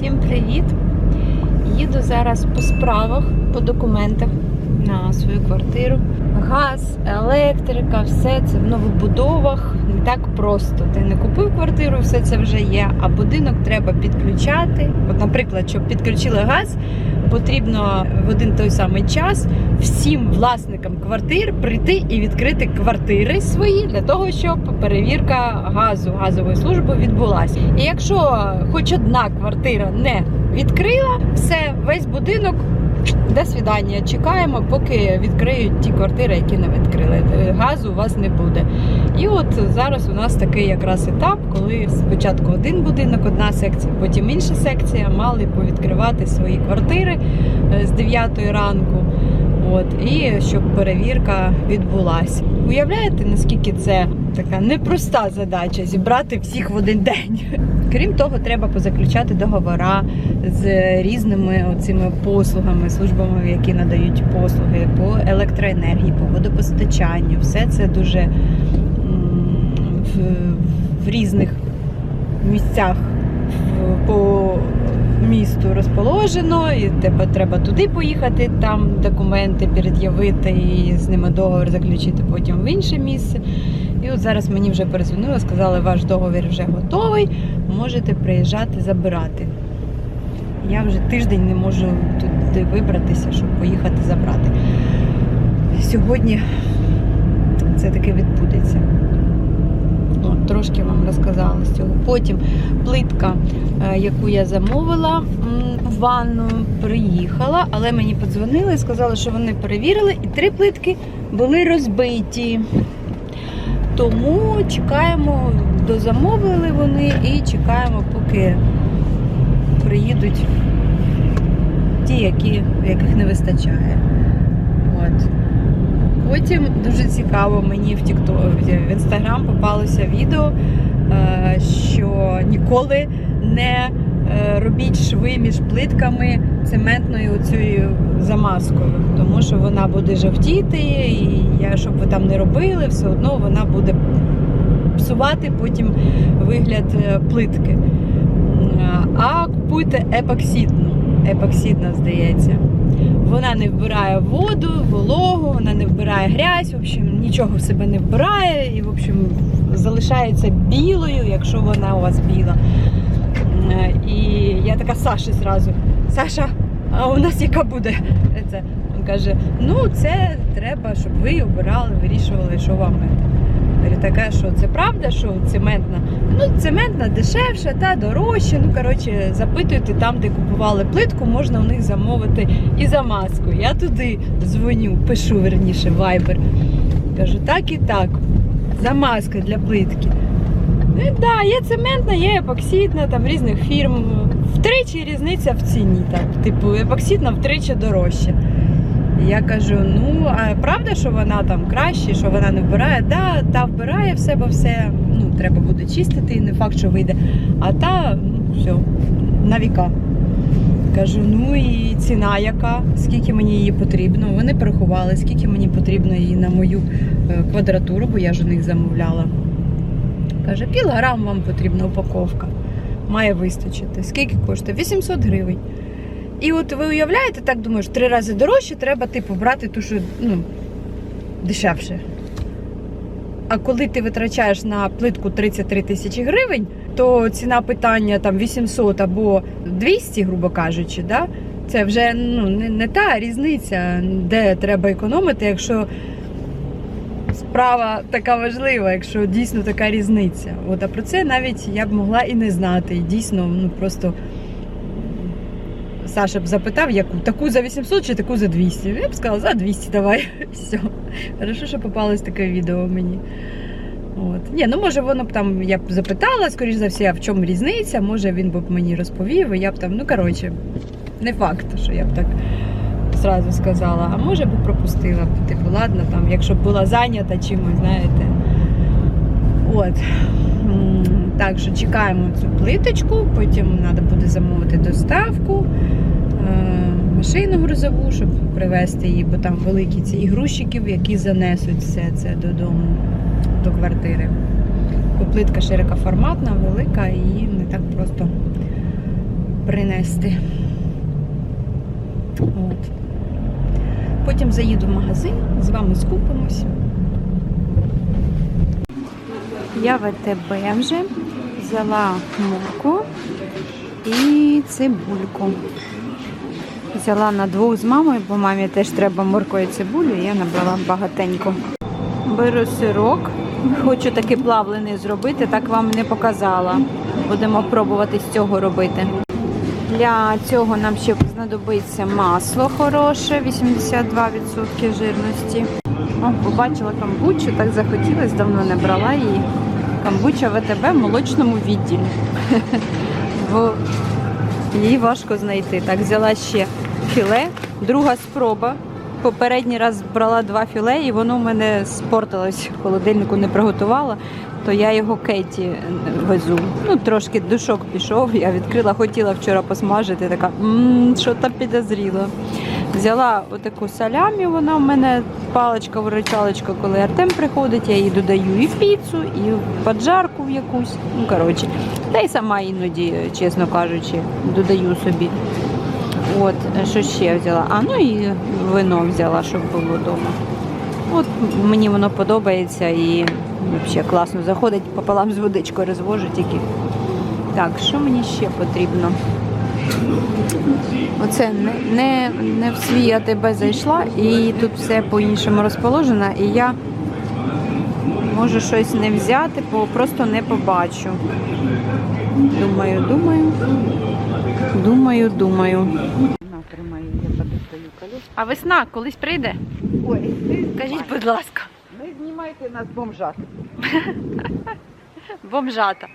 Всім привіт! Їду зараз по справах, по документах на свою квартиру. Газ, електрика, все це в новобудовах. Не так просто. Ти не купив квартиру, все це вже є. А будинок треба підключати. От, наприклад, щоб підключили газ, потрібно в один той самий час всім власникам квартир прийти і відкрити квартири свої для того, щоб перевірка газу газової служби відбулася. І якщо хоч одна квартира не відкрила, все, весь будинок. До свідання. Чекаємо, поки відкриють ті квартири, які не відкрили. Е, Газу у вас не буде. І от зараз у нас такий якраз етап, коли спочатку один будинок, одна секція, потім інша секція мали повідкривати свої квартири е, з 9 ранку. От, і щоб перевірка відбулася. Уявляєте, наскільки це така непроста задача зібрати всіх в один день. Крім того, треба позаключати договори з різними цими послугами, службами, які надають послуги по електроенергії, по водопостачанню. Все це дуже в, в різних місцях по місту розположено, і тебе треба туди поїхати, там документи пред'явити і з ними договор заключити потім в інше місце. От зараз мені вже перезвонили, сказали, ваш договір вже готовий, можете приїжджати забирати. Я вже тиждень не можу туди вибратися, щоб поїхати забрати. Сьогодні це таки відбудеться. От, трошки вам розказала з цього. Потім плитка, е, яку я замовила в ванну, приїхала, але мені подзвонили і сказали, що вони перевірили, і три плитки були розбиті. Тому чекаємо, дозамовили вони і чекаємо, поки приїдуть ті, які, яких не вистачає. От. Потім дуже цікаво мені в в інстаграм попалося відео, е, що ніколи не робіть шви між плитками цементною цією замазкою, тому що вона буде жовтіти, і я, щоб ви там не робили, все одно вона буде псувати потім вигляд е, плитки. Е, А купуйте епоксидну. Епоксидна, здається. Вона не вбирає воду, вологу, вона не вбирає грязь, в общем, нічого в себе не вбирає і, в общем, залишається білою, якщо вона у вас біла. Е, І я така Саші зразу. Саша, а у нас яка буде? Це. Він каже: ну це треба, щоб ви обирали, вирішували, що вам. це». Говорю, така, що це правда, що цементна? Ну, цементна дешевша та дорожча. Ну, коротше, запитуйте там, де купували плитку, можна у них замовити і замазку. Я туди дзвоню, пишу верніше Viber. Кажу, так і так. Замазка для плитки. Ну, да, є цементна, є епоксидна, там різних фірм. Втричі різниця в ціні. Так. Типу, епоксидна втричі дорожча. Я кажу: ну а правда, що вона там краще, що вона не вбирає? Да, та вбирає в себе все. Ну, треба буде чистити, не факт, що вийде. А та, ну, все, на віка. Кажу, ну і ціна яка, скільки мені її потрібно. Вони порахували, скільки мені потрібно її на мою е, квадратуру, бо я ж у них замовляла. Каже, кілограм вам потрібна упаковка. Має вистачити. Скільки коштує? 800 гривень. І от ви уявляєте, так думаєш, три рази дорожче, треба типу брати ту, що ну, дешевше. А коли ти витрачаєш на плитку 33 тисячі гривень, то ціна питання там 800 або 200, грубо кажучи, да? це вже ну, не, не та різниця, де треба економити, якщо справа така важлива, якщо дійсно така різниця. От, а про це навіть я б могла і не знати. І дійсно, ну просто Саша б запитав, яку таку за 800 чи таку за 200. Я б сказала, за 200 давай. Все. Хорошо, що попалось таке відео мені. От. Ні, ну може воно б там, я б запитала, скоріш за все, в чому різниця, може він би мені розповів, і я б там, ну коротше, не факт, що я б так зразу сказала. А може б і пропустила типу, ладно, там, якщо б була зайнята чимось, знаєте. От. Так що чекаємо цю плиточку, потім треба буде замовити доставку, е, машину грузову, щоб привезти її, бо там великі ці ігрушників, які занесуть все це додому, до квартири. Бо плитка широкоформатна, велика і не так просто принести. От. Потім заїду в магазин, з вами скупимось. Я в АТБ вже взяла морку і цибульку. Взяла на двох з мамою, бо мамі теж треба морку і цибулю, і я набрала багатенько. Беру сирок. Хочу такий плавлений зробити, так вам не показала. Будемо пробувати з цього робити. Для цього нам ще знадобиться масло хороше, 82% жирності. О, побачила камбучу, так захотілося, давно не брала її. Камбуча ВТБ в молочному відділі. Бо Її важко знайти. Так, взяла ще філе, друга спроба. Попередній раз брала два філе, і воно в мене спортилось холодильнику, не приготувала, то я його Кеті везу. Ну, трошки душок пішов, я відкрила, хотіла вчора посмажити, така мм, що там підозріло. Взяла отаку салямі, вона в мене паличка виручалочка, коли Артем приходить, я її додаю і піцу, і в поджарку в якусь. Ну, коротше, та й сама іноді, чесно кажучи, додаю собі. От, що ще взяла? А, ну і вино взяла, щоб було вдома. От мені воно подобається і взагалі класно заходить пополам з водичкою розвожу тільки. Так, що мені ще потрібно? Оце не, не, не в свій АТБ зайшла і тут все по-іншому розположено, і я можу щось не взяти, бо просто не побачу. Думаю, думаю. Думаю, думаю. На, я подостаю колес. А весна колись прийде? Ой, Скажіть, будь ласка, не знімайте нас бомжат. бомжата.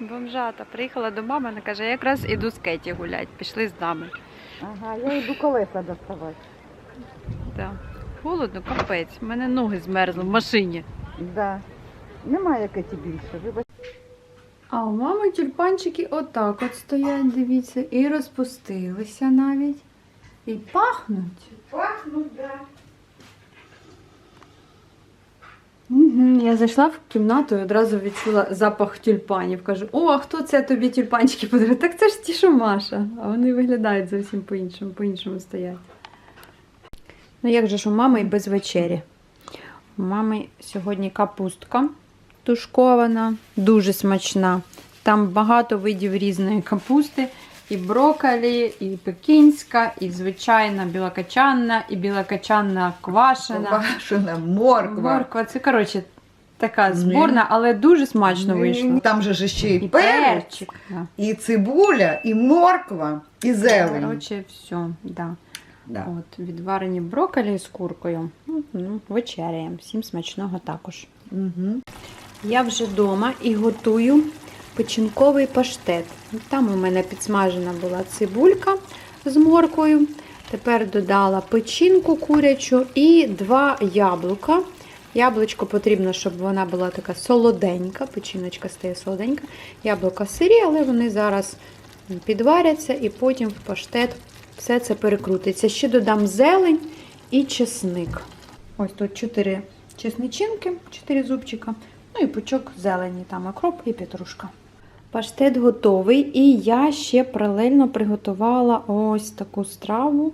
Бомжата. Приїхала до мами, вона каже, я якраз іду з Кеті гулять, пішли з нами. Ага, я йду колеса доставати. Так. Холодно, капець. У мене ноги змерзли в машині. Да. Немає Кеті більше. Вибач. А у мами тюльпанчики отак от стоять, дивіться, і розпустилися навіть. І пахнуть. Пахнуть, да. Угу. Я зайшла в кімнату і одразу відчула запах тюльпанів. Кажу, о, а хто це тобі тюльпанчики подарував? Так це ж ті, що Маша. А вони виглядають зовсім по-іншому, по-іншому стоять. Ну як же ж у мами і без вечері? У мами сьогодні капустка тушкована, дуже смачна. Там багато видів різної капусти. І брокколі, і пекінська, і звичайна білокачанна, і білокачанна квашена. Квашена морква. Морква, це коротше така зборна, але дуже смачно вийшло. Там же ж ще і, І перець, перчик. Да. і цибуля, і морква, і зелень. Коротше, все, да. Да. От, відварені брокколі з куркою. Ну, Ну, вечеряємо. Всім смачного також. Угу. Я вже вдома і готую печінковий паштет. Там у мене підсмажена була цибулька з морквою. Тепер додала печінку курячу і два яблука. Яблучко потрібно, щоб вона була така солоденька, печіночка стає солоденька. Яблука сирі, але вони зараз підваряться і потім в паштет все це перекрутиться. Ще додам зелень і чесник. Ось тут 4 чесничинки, 4 зубчика. Ну і пучок зелені, там окроп і петрушка. Паштет готовий, і я ще паралельно приготувала ось таку страву.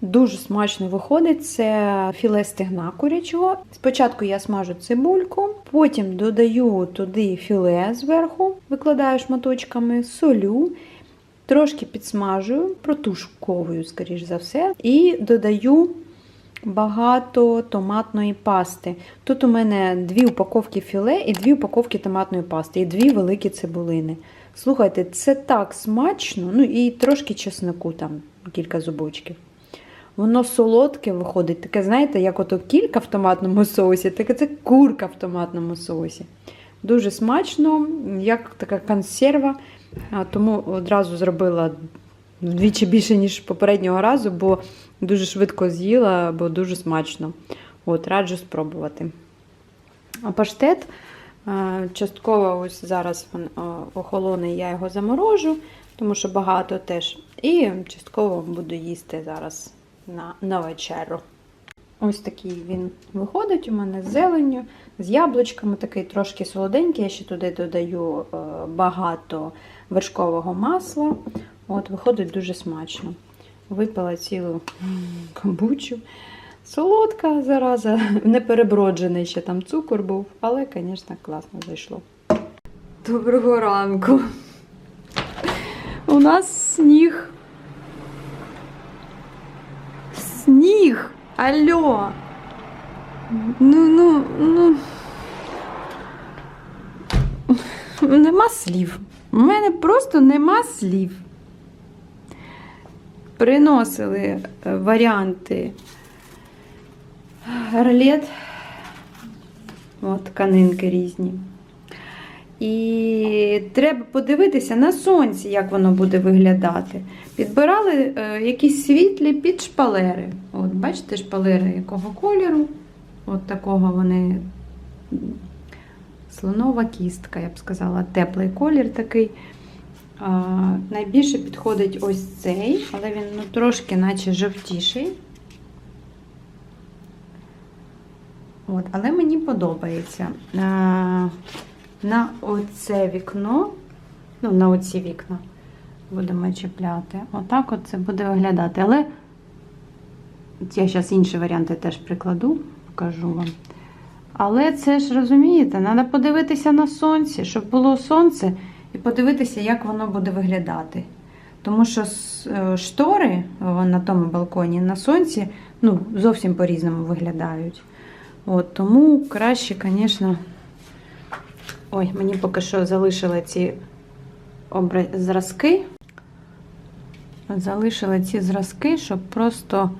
Дуже смачно виходить. Це філе стегна курячого. Спочатку я смажу цибульку, потім додаю туди філе зверху, викладаю шматочками, солю, трошки підсмажую, протушковую, скоріш за все, і додаю багато томатної пасти. Тут у мене дві упаковки філе і дві упаковки томатної пасти, і дві великі цибулини. Слухайте, це так смачно, ну і трошки чеснику, там кілька зубочків. Воно солодке виходить, таке, знаєте, як ото кілька в томатному соусі, таке це курка в томатному соусі. Дуже смачно, як така консерва. Тому одразу зробила вдвічі більше, ніж попереднього разу, бо дуже швидко з'їла, бо дуже смачно. От, раджу спробувати. А паштет е, частково ось зараз він е, я його заморожу, тому що багато теж. І частково буду їсти зараз на, на вечерю. Ось такий він виходить у мене з зеленню, з яблучками, такий трошки солоденький. Я ще туди додаю е, багато вершкового масла. От, виходить дуже смачно. Випила цілу камбучу. Солодка зараза, не переброджений ще там цукор був, але, звісно, класно зайшло. Доброго ранку. У нас сніг. Сніг! Алло! Ну, ну, ну. Нема слів. У мене просто нема слів. Приносили е, варіанти ролет. От, тканинки різні. І треба подивитися на сонці, як воно буде виглядати. Підбирали е, якісь світлі під шпалери. От, бачите, шпалери якого кольору? От такого вони слонова кістка, я б сказала, теплий колір такий. Найбільше підходить ось цей, але він ну, трошки наче жовтіший. От, але мені подобається. На оце вікно, ну, на оці вікна будемо чіпляти. Отак от це буде виглядати. Але я зараз інші варіанти теж прикладу, покажу вам. Але це ж розумієте, треба подивитися на сонце, щоб було сонце, і подивитися, як воно буде виглядати. Тому що е, штори е, на тому балконі на сонці ну, зовсім по-різному виглядають. От, тому краще, звісно. Ой, мені поки що залишили ці зразки. От Залишили ці зразки, щоб просто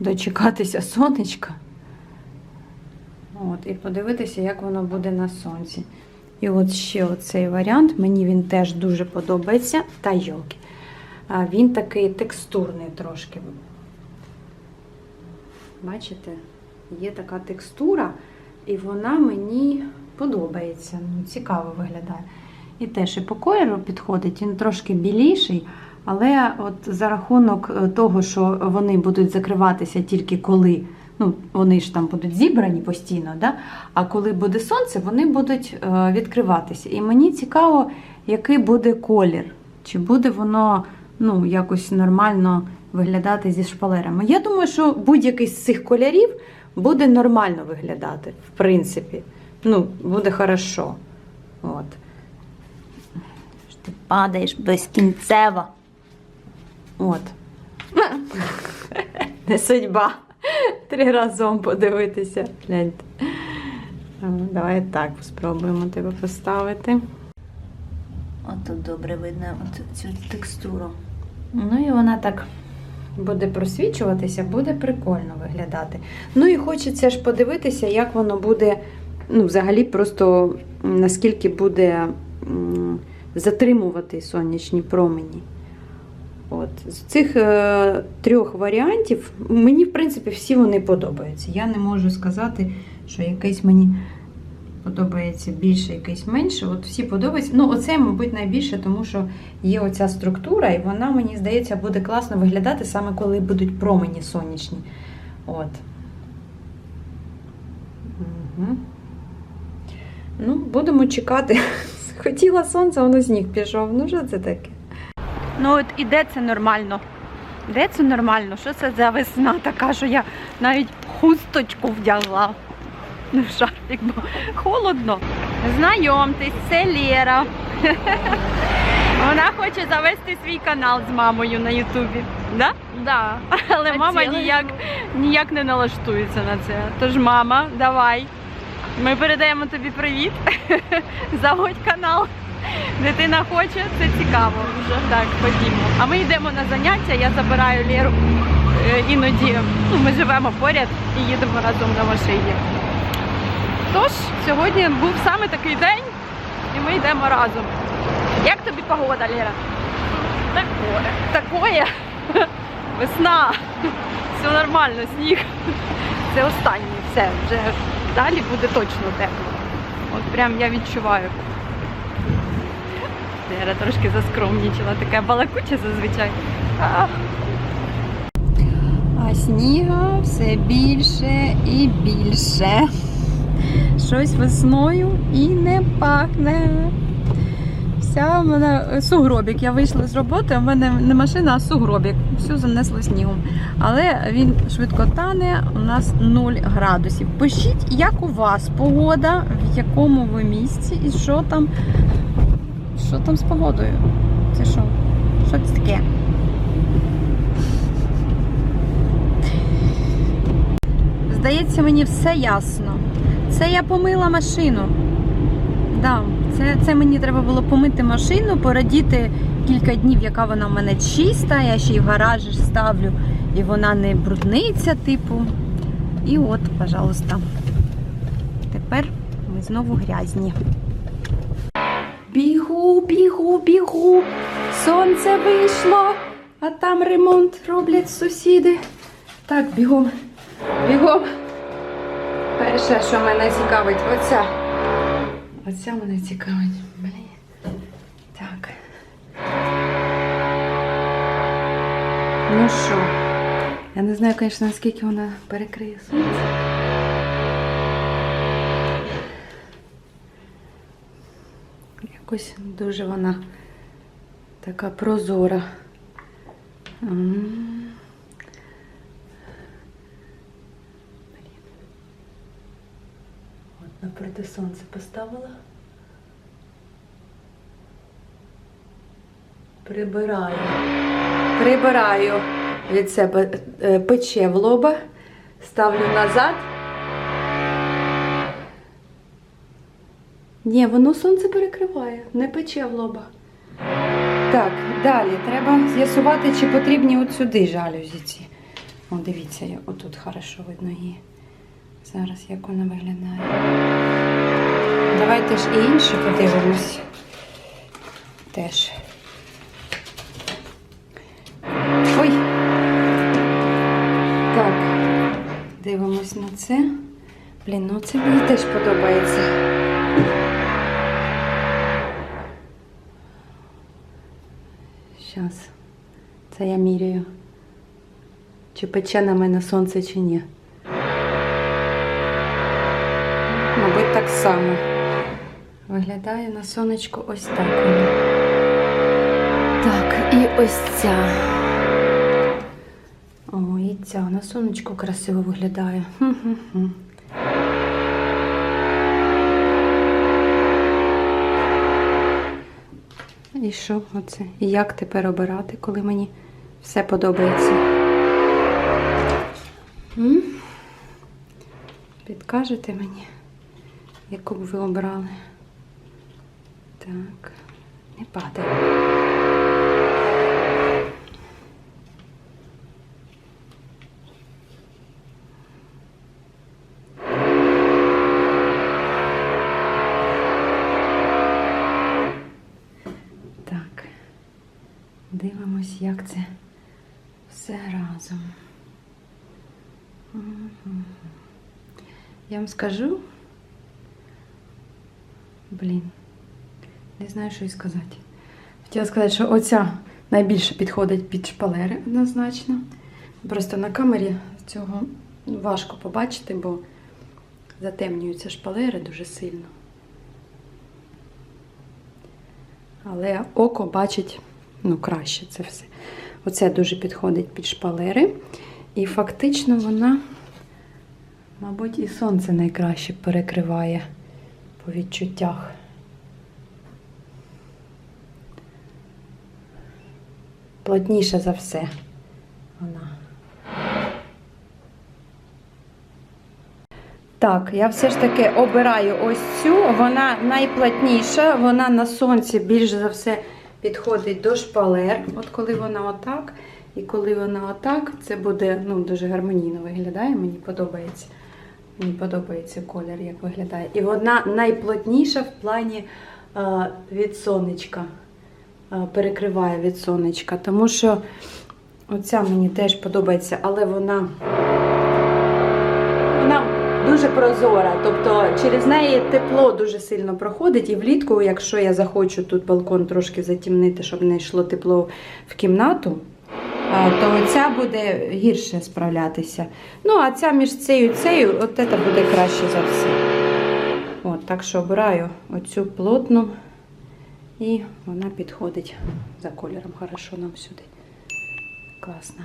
дочекатися сонечка. От, і подивитися, як воно буде на сонці. І от ще оцей варіант, мені він теж дуже подобається. Та йолки. Він такий текстурний трошки. Бачите? Є така текстура, і вона мені подобається. Ну, цікаво виглядає. І теж і по кольору підходить, він трошки біліший, але от за рахунок е, того, що вони будуть закриватися тільки коли, ну, вони ж там будуть зібрані постійно, да? а коли буде сонце, вони будуть е, відкриватися. І мені цікаво, який буде колір. Чи буде воно ну, якось нормально виглядати зі шпалерами. Я думаю, що будь-який з цих кольорів буде нормально виглядати, в принципі. Ну, буде хорошо. От. Ти падаєш безкінцево. От. Не судьба. Три разом подивитися. Гляньте. Давай так спробуємо тебе поставити. От тут добре видно цю текстуру. Ну і вона так буде просвічуватися, буде прикольно виглядати. Ну і хочеться ж подивитися, як воно буде, ну, взагалі, просто наскільки буде затримувати сонячні промені. От. З цих е, трьох варіантів мені, в принципі, всі вони подобаються. Я не можу сказати, що якийсь мені подобається більше, якийсь менше. От всі подобаються. Ну, оце, мабуть, найбільше, тому що є оця структура, і вона, мені здається, буде класно виглядати саме коли будуть промені сонячні. От. Угу. Ну, будемо чекати. Хотіла сонце, воно сніг пішов. Ну, що це таке? Ну, от і де це нормально? Де це нормально? Що це за весна така, що я навіть хусточку вдягла. Ну, шарфік, бо холодно. Знайомтесь, це Лера. Вона хоче завести свій канал з мамою на Ютубі. Да? Да. Але мама ніяк, ніяк не налаштується на це. Тож, мама, давай. Ми передаємо тобі привіт. Заводь канал. Дитина хоче, це цікаво вже. Так, ходімо. А ми йдемо на заняття, я забираю Леру. Е, Іноді ну, ми живемо поряд і їдемо разом на машині. Тож, сьогодні був саме такий день, і ми йдемо разом. Як тобі погода, Лера? Такое. Такое? Весна. Все нормально, сніг. Це останнє, все. Вже далі буде точно тепло. От прям я відчуваю. Лера трошки заскромнічила, така балакуча зазвичай. А, сніга все більше і більше. Щось весною і не пахне. а в мене е, сугробік. Я вийшла з роботи, в мене не машина, а сугробік. Все занесло снігом. Але він швидко тане, у нас 0 градусів. Пишіть, як у вас погода, в якому ви місці і що там, що там з погодою. Це що? Що це таке? Здається, мені все ясно. Це я помила машину. Да, це, це мені треба було помити машину, порадіти кілька днів, яка вона в мене чиста. Я ще й в гаражі ставлю, і вона не брудниться, типу. І от, пожалуйста. Тепер ми знову грязні. Бігу, бігу. Сонце вийшло, а там ремонт роблять сусіди. Так, бігом, бігом. Перше, що мене цікавить, оця. Оця мене цікавить. Блін. Так. Ну що, я не знаю, звісно, наскільки вона перекриє сонце. Якось дуже вона така прозора. М. От напроти сонця поставила. Прибираю. Прибираю від себе е, пече в лоба, ставлю назад. Ні, воно сонце перекриває, не пече в лоба. Так, далі треба з'ясувати, чи потрібні от сюди жалюзі ці. О, дивіться, отут хорошо видно її. Зараз як вона виглядає. Давайте ж і інші подивимось. Теж. Ой. Так. Дивимось на це. Блін, ну це мені теж подобається. Зараз. Це я міряю. Чи пече на мене сонце, чи ні. Мабуть, так само. Виглядає на сонечку ось так. Так, і ось ця. О, і ця на сонечку красиво виглядає. Хм-хм-хм. І що оце? І як тепер обирати, коли мені все подобається? М? Підкажете мені, яку б ви обрали? Так, не падає. Дивимось, як це все разом. Я вам скажу. Блін, не знаю, що й сказати. Хотіла сказати, що оця найбільше підходить під шпалери однозначно. Просто на камері цього важко побачити, бо затемнюються шпалери дуже сильно. Але око бачить ну, краще це все. Оце дуже підходить під шпалери. І фактично вона, мабуть, і сонце найкраще перекриває по відчуттях. Плотніше за все вона. Так, я все ж таки обираю ось цю. Вона найплотніша, вона на сонці більш за все підходить до шпалер. От коли вона отак, і коли вона отак, це буде ну, дуже гармонійно виглядає. Мені подобається. Мені подобається колір, як виглядає. І вона найплотніша в плані е, від сонечка. Е, перекриває від сонечка. Тому що оця мені теж подобається, але вона. Дуже прозора, тобто через неї тепло дуже сильно проходить. І влітку, якщо я захочу тут балкон трошки затемнити, щоб не йшло тепло в кімнату, то ця буде гірше справлятися. Ну, а ця між цією і цією, от це буде краще за все. От, так що обираю оцю плотну І вона підходить за кольором хорошо нам сюди. Класно.